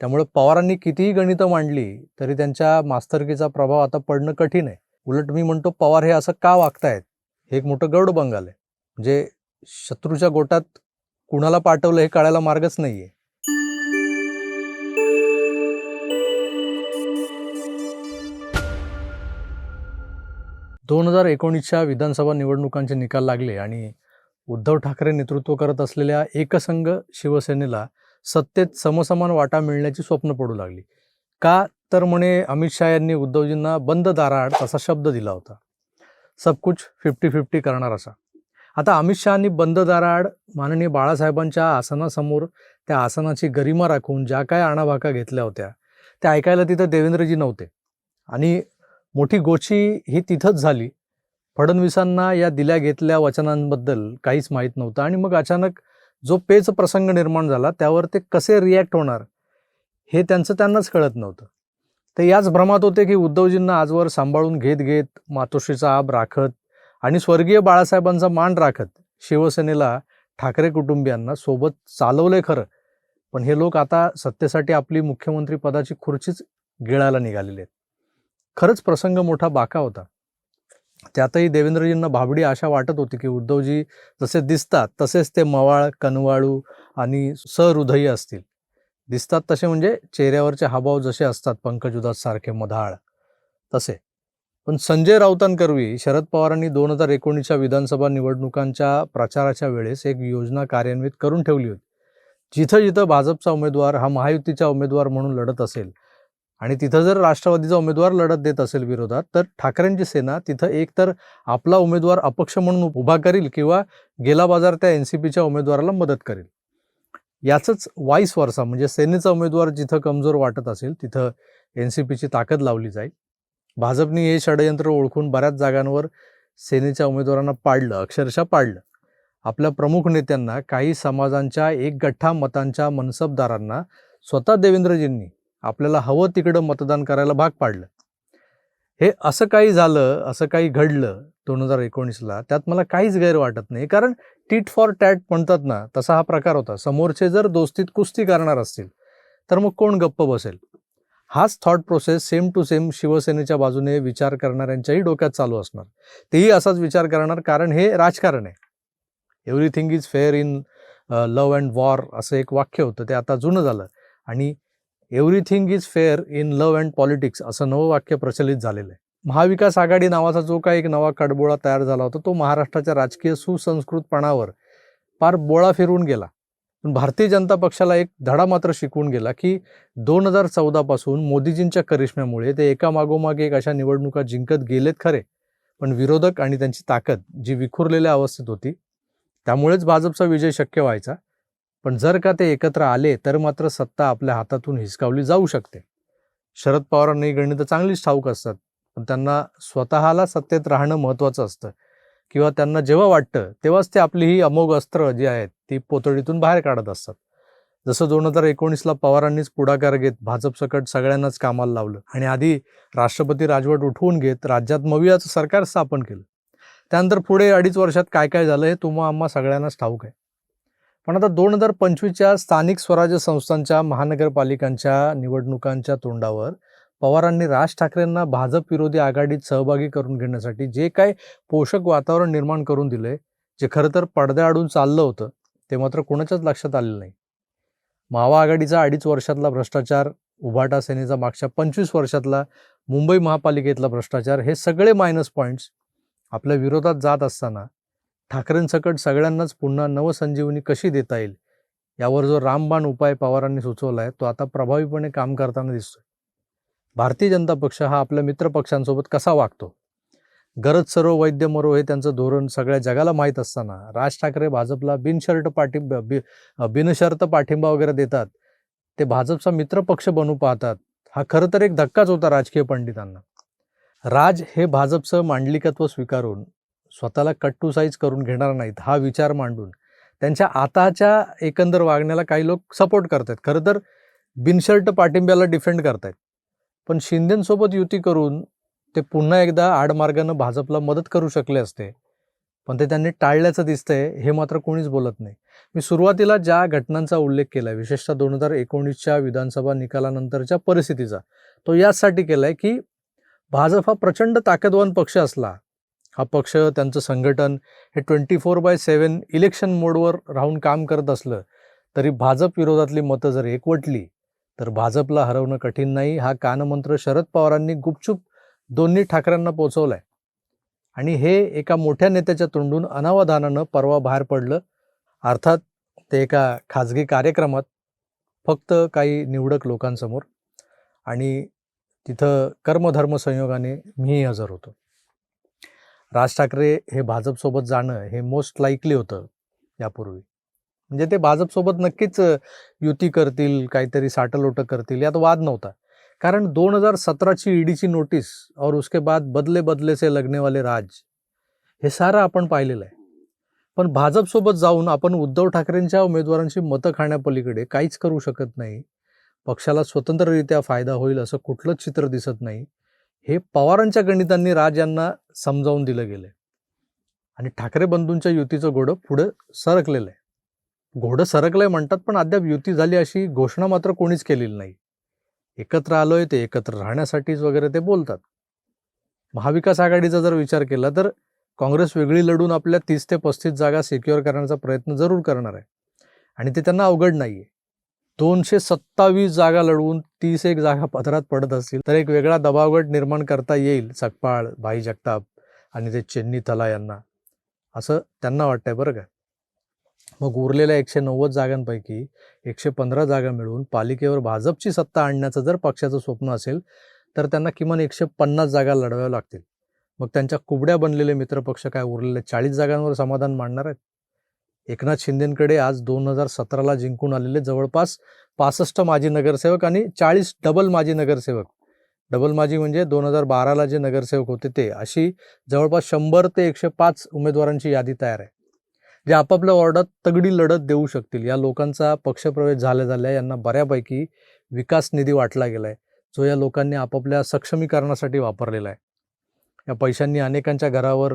त्यामुळे पवारांनी कितीही गणितं मांडली तरी त्यांच्या मास्तरकीचा प्रभाव आता पडणं कठीण आहे. उलट मी म्हणतो पवार हे असं का वागतायत? हे एक मोठं गौड बंगाल आहे. म्हणजे शत्रूच्या गोटात कुणाला पाठवलं हे कळायला मार्गच नाहीये. दोन हजार एकोणीसच्या विधानसभा निवडणुकांचे निकाल लागले आणि उद्धव ठाकरे नेतृत्व करत असलेल्या एकसंघ शिवसेनेला सत्तेत समसमान वाटा मिळण्याची स्वप्न पडू लागली. का तर म्हणे अमित शहा यांनी उद्धवजींना बंद दाराआड तसा शब्द दिला होता. सब कुछ फिफ्टी फिफ्टी करणार असा. आता अमित शहानी बंद दाराआड माननीय बाळासाहेबांच्या आसनासमोर त्या आसनाची गरिमा राखून ज्या काय आणाभाका घेतल्या होत्या त्या ऐकायला तिथं देवेंद्रजी नव्हते. आणि मोठी गोची ही तिथंच झाली. फडणवीसांना या दिल्या घेतल्या वचनांबद्दल काहीच माहीत नव्हतं आणि मग अचानक जो पेच प्रसंग निर्माण झाला त्यावर ते कसे रिॲक्ट होणार हे त्यांचं त्यांनाच कळत नव्हतं. ते याच भ्रमात होते की उद्धवजींना आजवर सांभाळून घेत घेत मातोश्रीचा आब राखत आणि स्वर्गीय बाळासाहेबांचा मान राखत शिवसेनेला ठाकरे कुटुंबियांना सोबत चालवले खरं. पण हे लोक आता सत्तेसाठी आपली मुख्यमंत्री पदाची खुर्चीच गिळायला निघालेले आहेत. खरंच प्रसंग मोठा बाका होता. त्यातही देवेंद्रजींना भाबडी आशा वाटत होती की उद्धवजी जसे दिसतात तसेच ते मवाळ कनवाळू आणि सहृदयी असतील. दिसतात तसे म्हणजे चेहऱ्यावरचे हावभाव जसे असतात पंकज सारखे मधाळ तसे. पण संजय राऊतांकरवी शरद पवारांनी दोन हजार एकोणीसच्या विधानसभा निवडणुकांच्या प्रचाराच्या वेळेस एक योजना कार्यान्वित करून ठेवली होती. जिथं जिथं भाजपचा उमेदवार हा महायुतीचा उमेदवार म्हणून लढत असेल आणि तिथं जर राष्ट्रवादीचा उमेदवार लढत देत असेल विरोधात तर ठाकरेंची सेना तिथं एक तर आपला उमेदवार अपक्ष म्हणून उभा करील किंवा गेला बाजार त्या एन सी पीच्या उमेदवाराला मदत करेल. याचंच वाईस वर्षा म्हणजे सेनेचा उमेदवार जिथं कमजोर वाटत असेल तिथं एन सी पीची ताकद लावली जाईल. भाजपनी हे षडयंत्र ओळखून बऱ्याच जागांवर सेनेच्या उमेदवारांना पाडलं अक्षरशः पाडलं. आपल्या प्रमुख नेत्यांना काही समाजांच्या एक गठ्ठा मतांच्या मनसबदारांना स्वतः देवेंद्रजींनी आपल्याला हवं तिकडं मतदान करायला भाग पाडलं. हे असं काही झालं असं काही घडलं दोन हजार एकोणीसला त्यात मला काहीच गैर वाटत नाही. कारण टीट फॉर टॅट म्हणतात ना तसा हा प्रकार होता. समोरचे जर दोस्तीत कुस्ती करणार असतील तर मग कोण गप्प बसेल? हाच thought process same to same शिवसेनेच्या बाजूने विचार करणाऱ्यांच्याही डोक्यात चालू असणार. तेही असाच विचार करणार कारण हे राजकारण आहे. Everything is fair in love and war असं एक वाक्य होतं ते आता जुनं झालं. आणि everything is fair in love and politics असं नवं वाक्य प्रचलित झालेलं आहे. महाविकास आघाडी नावाचा जो काही एक नवा कडबोळा तयार झाला होता तो महाराष्ट्राच्या राजकीय सुसंस्कृतपणावर फार बोळा फिरवून गेला. पण भारतीय जनता पक्षाला एक धडा मात्र शिकवून गेला की दोन हजार चौदापासून मोदीजींच्या करिश्म्यामुळे ते एका मागोमाग एक अशा निवडणुका जिंकत गेलेत खरे पण विरोधक आणि त्यांची ताकद जी विखुरलेल्या अवस्थेत होती त्यामुळेच भाजपचा विजय शक्य व्हायचा. पण जर का ते एकत्र आले तर मात्र सत्ता आपल्या हातातून हिसकावली जाऊ शकते. शरद पवारांना ही गणितं चांगलीच ठाऊक असतात पण त्यांना स्वतःला सत्तेत राहणं महत्त्वाचं असतं. किंवा त्यांना जेव्हा वाटतं तेव्हाच ते आपली ही अमोघ अस्त्र जी आहेत ती पोतडीतून बाहेर काढत असतात. जसं दोन हजार एकोणीसला पवारांनीच पुढाकार घेत भाजप सकट सगळ्यांनाच कामाला लावलं आणि आधी राष्ट्रपती राजवट उठवून घेत राज्यात मवियाचं सरकार स्थापन केलं. त्यानंतर पुढे अडीच वर्षात काय काय झालं हे तुम्हा आम्हा सगळ्यांनाच ठाऊक आहे. पण आता दोन हजार पंचवीसच्या स्थानिक स्वराज्य संस्थांच्या महानगरपालिकांच्या निवडणुकांच्या तोंडावर पवारांनी राज ठाकरेंना भाजप विरोधी आघाडीत सहभागी करून घेण्यासाठी जे काय पोषक वातावरण निर्माण करून दिलंय जे खरं तर पडद्याआडून चाललं होतं ते मात्र कोणाच्याच लक्षात आलेलं नाही. मावा आघाडीचा अडीच वर्षातला भ्रष्टाचार उभाटा सेनेचा मागच्या पंचवीस वर्षातला मुंबई महापालिकेतला भ्रष्टाचार हे सगळे मायनस पॉईंट्स आपल्या विरोधात जात असताना ठाकरेंसकट सगळ्यांनाच पुन्हा नवसंजीवनी कशी देता येईल? यावर जो रामबाण उपाय पवारांनी सुचवला आहे तो आता प्रभावीपणे काम करताना दिसतोय. भारतीय जनता पक्ष हा आपल्या मित्र पक्षांसोबत कसा वागतो? गरज सर्व वैद्य मरो हे त्यांचं धोरण सगळ्या जगाला माहीत असताना राज ठाकरे भाजपला बिनशर्ट पाठिंबा बि बिनशर्त पाठिंबा वगैरे देतात. ते भाजपचा मित्रपक्ष बनू पाहतात. हा खरं तर एक धक्काच होता राजकीय पंडितांना. राज हे भाजपचं मांडलिकत्व स्वीकारून स्वतःला कट टू साईज करून घेणार नाहीत हा विचार मांडून. त्यांच्या आताच्या एकंदर वागण्याला काही लोक सपोर्ट करतात खरं तर बिनशर्ट पाठिंब्याला डिफेंड करतायत. पण शिंदेसोबत युती करून ते पुन्हा एकदा आडमार्गानं भाजपला मदत करू शकले असते. पण ते त्यांनी टाळल्याचं दिसतंय हे मात्र कोणीच बोलत नाही. मी सुरुवातीला ज्या घटनांचा उल्लेख केला विशेषतः दोन हजार एकोणीसच्या विधानसभा निकालानंतरच्या परिस्थितीचा तो यासाठी केलाय की भाजप हा प्रचंड ताकदवान पक्ष असला हा पक्ष त्यांचं संघटन हे twenty four by seven election मोडवर राहून काम करत असलं तरी भाजप विरोधातली मतं जर एकवटली तर भाजपला हरवणं कठीण नाही. हा कानमंत्र शरद पवारांनी गुपचूप दोन्ही ठाकरेंना पोचवलाय. आणि हे एका मोठ्या नेत्याच्या तोंडून अनावधानानं परवा बाहेर पडलं. अर्थात ते एका खाजगी कार्यक्रमात फक्त काही निवडक लोकांसमोर. आणि तिथं कर्मधर्म संयोगाने मीही हजर होतो. राज ठाकरे हे भाजपसोबत जाणं हे मोस्ट लाईकली होतं यापूर्वी. म्हणजे ते भाजपसोबत नक्कीच युती करतील काहीतरी साटलोटं करतील यात वाद नव्हता. कारण दोन हजार सतराची ईडीची नोटीस और उसके बाद बदले बदले से लगने वाले राज हे सारं आपण पाहिलेलं आहे. पण भाजपसोबत जाऊन आपण उद्धव ठाकरेंच्या उमेदवारांची मतं खाण्यापलीकडे काहीच करू शकत नाही. पक्षाला स्वतंत्ररित्या फायदा होईल असं कुठलंच चित्र दिसत नाही. हे पवारांच्या गणितांनी राज यांना समजावून दिलं गेलं आणि ठाकरे बंधूंच्या युतीचं घोडं पुढं सरकलेलं आहे घोडं सरकलंय म्हणतात पण अद्याप युती झाली अशी घोषणा मात्र कोणीच केलेली नाही. एकत्र आलोय ते एकत्र राहण्यासाठीच वगैरे ते बोलतात. महाविकास आघाडीचा जर विचार केला तर काँग्रेस वेगळी लढून आपल्या तीस ते पस्तीस जागा सिक्युअर करण्याचा प्रयत्न जरूर करणार आहे. आणि ते त्यांना अवघड नाहीये. दोनशे सत्तावीस जागा लढवून तीस एक जागा पदरात पडत असतील तर एक वेगळा दबावगट निर्माण करता येईल सकपाळ भाई जगताप आणि ते चेन्नी तला यांना. असं त्यांना वाटतंय बरं का? मग उरलेल्या एकशे नव्वद जागांपैकी एकशे पंधरा जागा मिळवून पालिकेवर भाजपची सत्ता आणण्याचं जर पक्षाचं स्वप्न असेल तर त्यांना किमान एकशे पन्नास जागा लढवाव्या लागतील. मग त्यांच्या कुबड्या बनलेले मित्रपक्ष काय उरलेल्या चाळीस जागांवर समाधान मांडणार आहेत? एकनाथ शिंदेकडे आज दोन हजार सतराला जिंकून आलेले जवळपास पासष्ट माजी नगरसेवक आणि चाळीस डबल माजी नगरसेवक. डबल माजी म्हणजे दोन हजार बाराला जे नगरसेवक होते ते अशी जवळपास शंभर ते एकशे पाच उमेदवारांची यादी तयार आहे. जे आपापल्या वॉर्डात तगडी लढत देऊ शकतील या लोकांचा पक्षप्रवेश झाल्या झाल्या यांना बऱ्यापैकी विकास निधी वाटला गेला आहे जो या लोकांनी आपापल्या सक्षमीकरणासाठी वापरलेला आहे. या पैशांनी अनेकांच्या घरावर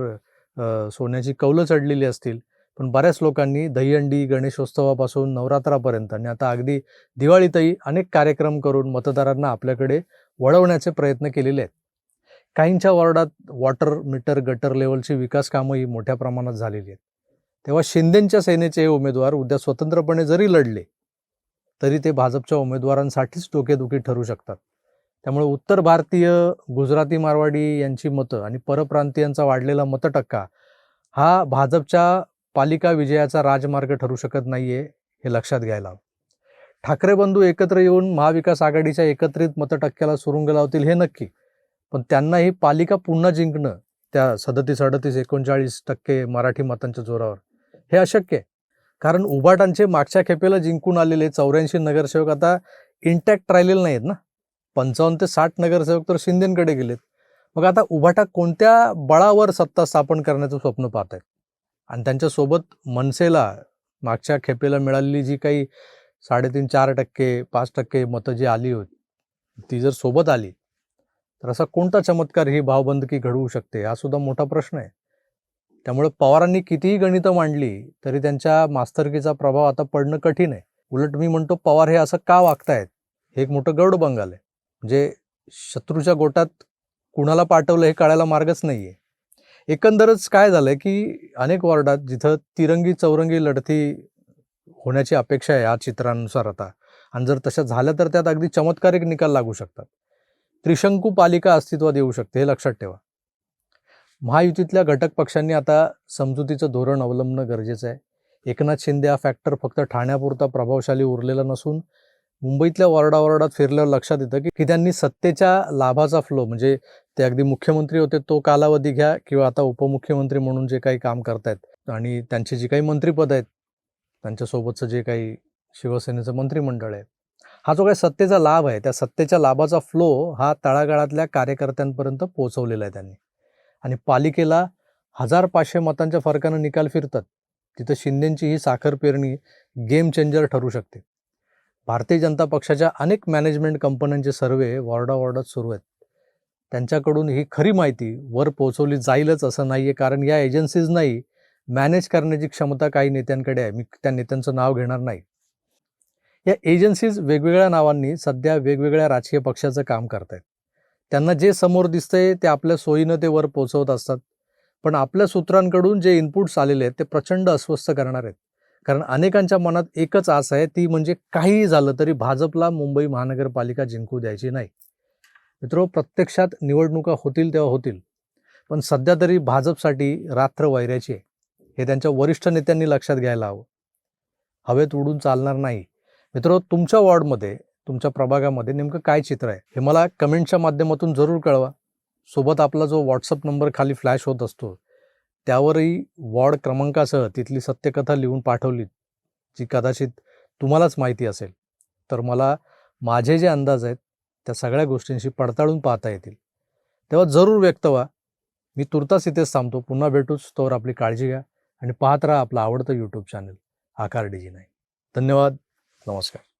सोन्याची कौलं चढलेली असतील पण बऱ्याच लोकांनी दहीहंडी गणेशोत्सवापासून नवरात्रापर्यंत आणि आता अगदी दिवाळीतही अनेक कार्यक्रम करून मतदारांना आपल्याकडे वळवण्याचे प्रयत्न केलेले आहेत. काहींच्या वॉर्डात वॉटर मीटर गटर लेवलची विकास कामंही मोठ्या प्रमाणात झालेली आहेत. तेव्हा शिंदेच्या सेनेचे हे उमेदवार उद्या स्वतंत्रपणे जरी लढले तरी ते भाजपच्या उमेदवारांसाठीच डोकेदुखी ठरू शकतात. त्यामुळे उत्तर भारतीय गुजराती मारवाडी यांची मतं आणि परप्रांतीयांचा वाढलेला मतटक्का हा भाजपच्या पालिका विजयाचा राजमार्ग ठरू शकत नाहीये हे लक्षात घ्यायला हवं. ठाकरे बंधू एकत्र येऊन महाविकास आघाडीच्या एकत्रित मतटक्क्याला सुरुंग लावतील हे नक्की पण त्यांनाही पालिका पुन्हा जिंकणं त्या सदतीस अडतीस एकोणचाळीस टक्के मराठी मतांच्या जोरावर हे अशक्य आहे. कारण उभाटांचे मागच्या खेपेला जिंकून आलेले चौऱ्याऐंशी नगरसेवक आता इंटॅक्ट राहिलेले नाहीत ना. पंचावन्न ते साठ नगरसेवक तर शिंदेकडे गेलेत. मग आता उभाटा कोणत्या बळावर सत्ता स्थापन करण्याचं स्वप्न पाहत आहेत आणि त्यांच्यासोबत मनसेला मागच्या खेपेला मिळालेली जी काही साडेतीन चार टक्के पाच टक्के मतं जी आली होती ती जर सोबत आली तर असा कोणता चमत्कार ही भावबंदकी घडवू शकते? हा सुद्धा मोठा प्रश्न आहे. त्यामुळे पवारांनी कितीही गणितं मांडली तरी त्यांच्या मास्तरकीचा प्रभाव आता पडणं कठीण आहे. उलट मी म्हणतो पवार हे असं का वागतायत? हे एक मोठं गौड बंगाल आहे. म्हणजे शत्रूच्या गोटात कुणाला पाठवलं हे कळायला मार्गच नाही आहे एकंदरच काय झालंय की अनेक वॉर्डात जिथं तिरंगी चौरंगी लढती होण्याची अपेक्षा आहे या चित्रानुसार आता आणि जर तशा झाल्या तर त्यात अगदी चमत्कारिक निकाल लागू शकतात. त्रिशंकू पालिका अस्तित्वात येऊ शकते हे लक्षात ठेवा. महायुतीतल्या घटक पक्षांनी आता समजुतीचं धोरण अवलंबणं गरजेचं आहे. एकनाथ शिंदे हा फॅक्टर फक्त ठाण्यापुरता प्रभावशाली उरलेला नसून मुंबईतल्या वॉर्डावॉर्डात फिरल्यावर लक्षात येतं की की त्यांनी सत्तेच्या लाभाचा फ्लो म्हणजे ते अगदी मुख्यमंत्री होते तो कालावधी घ्या किंवा आता उपमुख्यमंत्री म्हणून जे काही काम करतायत. आणि त्यांची जी काही मंत्रीपद आहेत त्यांच्यासोबतचं जे काही शिवसेनेचं मंत्रिमंडळ आहे हा जो काही सत्तेचा लाभ आहे त्या सत्तेच्या लाभाचा फ्लो हा तळागाळातल्या कार्यकर्त्यांपर्यंत पोहोचवलेला आहे त्यांनी. आणि पालिकेला हजार पाचशे मतांच्या फरकानं निकाल फिरतात. तिथं शिंदेंची ही साखर पेरणी गेम चेंजर ठरू शकते. भारतीय जनता पक्षाच्या अनेक मॅनेजमेंट कंपन्यांचे सर्वे वॉर्डावॉर्डात सुरू आहेत. त्यांच्याकडून ही खरी माहिती वर पोहोचवली जाईलच असं नाहीये कारण या एजन्सीजनाही मॅनेज करण्याची क्षमता काही नेत्यांकडे आहे. मी त्या नेत्यांचं नाव घेणार नाही. या एजन्सीज वेगवेगळ्या नावांनी सध्या वेगवेगळ्या राजकीय पक्षाचं काम करतायत. त्यांना जे समोर दिसतंय ते आपल्या सोयीनं ते वर पोचवत असतात. पण आपल्या सूत्रांकडून जे इनपुट्स आलेले आहेत ते प्रचंड अस्वस्थ करणार आहेत. कारण अनेकांच्या मनात एकच आस आहे ती म्हणजे काहीही झालं तरी भाजपला मुंबई महानगरपालिका जिंकू द्यायची नाही. मित्रो प्रत्यक्षात निवडणुका होतील तेव्हा होतील. पण सध्या तरी भाजपसाठी रात्र वैऱ्याची आहे. हे त्यांच्या वरिष्ठ नेत्यांनी लक्षात घ्यायला हवं. हवेत उडून चालणार नाही. मित्रो तुमच्या वॉर्डमध्ये तुमच्या प्रभागामध्ये नेमकं काय चित्र आहे? हे मला कमेंटच्या माध्यमातून जरूर कळवा. सोबत आपला जो व्हॉट्सअप नंबर खाली फ्लॅश होत असतो त्यावरही वॉर्ड क्रमांकासह तिथली सत्यकथा लिहून पाठवली जी कदाचित तुम्हालाच माहिती असेल. तर मला माझे जे अंदाज आहेत त्या सगळ्या गोष्टींशी पडताळून पाहता येतील. तेव्हा जरूर व्यक्त व्हा. मी तुर्तास इथेच थांबतो. पुन्हा भेटूच. तोवर आपली काळजी घ्या आणि पाहत राहा आपलं आवडतं यूट्यूब चॅनल आकार डिजी नाही धन्यवाद. नमस्कार.